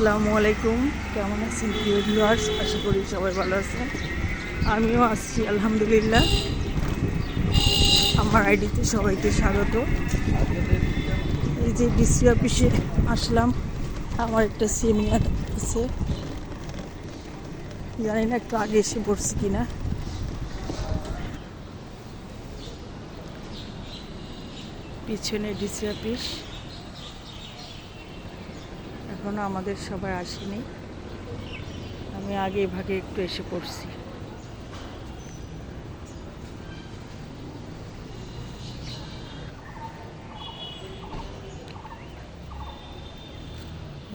আসসালামু আলাইকুম। কেমন আছেন প্রিয় ভিউয়ার্স আশা করি সবাই ভালো আছেন। আমিও আসছি আলহামদুলিল্লাহ। আমার আইডিতে সবাইকে স্বাগত। এই যে ডিসি অফিসে আসলাম। আমার একটা সেমিনার আছে। জানি না একটু আগে এসে পড়ছি কিনা। পিছনে ডিসি অফিস। এখনও আমাদের সবাই আসেনি। আমি আগে ভাগে একটু এসে পড়ছি।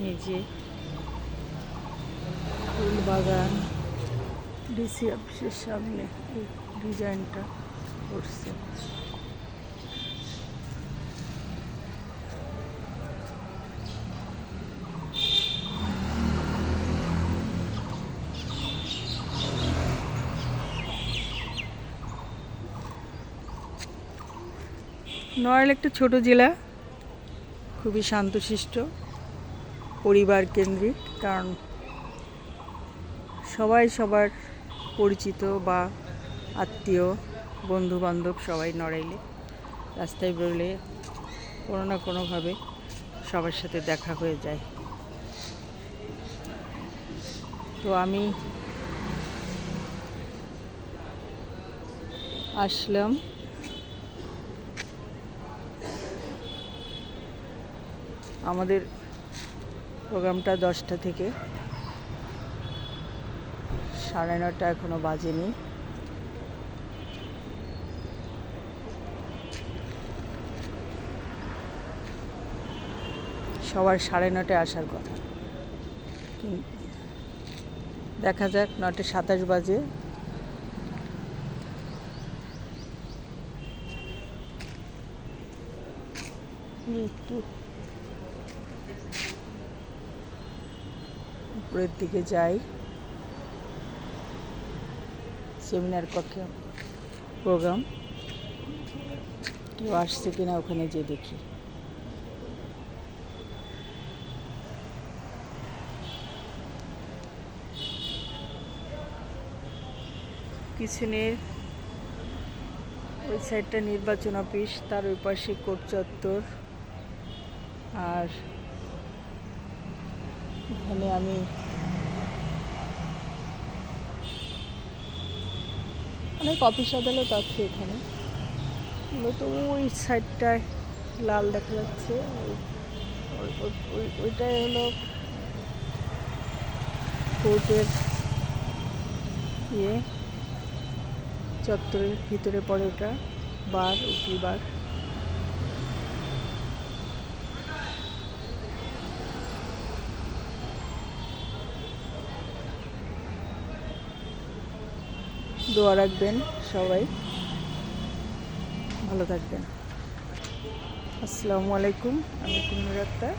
এই যে ফুল বাগান, ডিসি অফিসের সামনে এই ডিজাইনটা করছে। নড়াইল একটা ছোট জেলা। খুবই শান্তশিষ্ট, পরিবার কেন্দ্রিক, কারণ সবাই সবার পরিচিত বা আত্মীয় বন্ধু বান্ধব সবাই নড়াইলে, রাস্তায় বেরোলে কোনো না কোনোভাবে সবার সাথে দেখা হয়ে যায়। তো আমি আসলাম। আমাদের প্রোগ্রামটা দশটা থেকে সাড়ে নটা এখনও বাজেনি। সবার সাড়ে নটায় আসার কথা। দেখা যাক নটা সাতাশ বাজে। একটু উপরের দিকে যাই। সেমিনার কক্ষে প্রোগ্রাম কেউ আসছে কিনা ওখানে যে দেখি। পিছনের ওই সাইডটা নির্বাচন অফিস তার ওই পাশে কোট চত্বর আর এখানে আমি অনেক অফিস আদালত আছে এখানে। মূলত ওই সাইডটায় লাল দেখা যাচ্ছে। ওই- ওই- ওই- ওই- ওইটাই হলো কোর্টের ইয়ে। চত্বরের ভিতরে পড়ে ওটা। বার, উকিল বার। দোয়া রাখবেন সবাই। ভালো থাকবেন। আসসালামু আলাইকুম। আমি কুমির আক্তার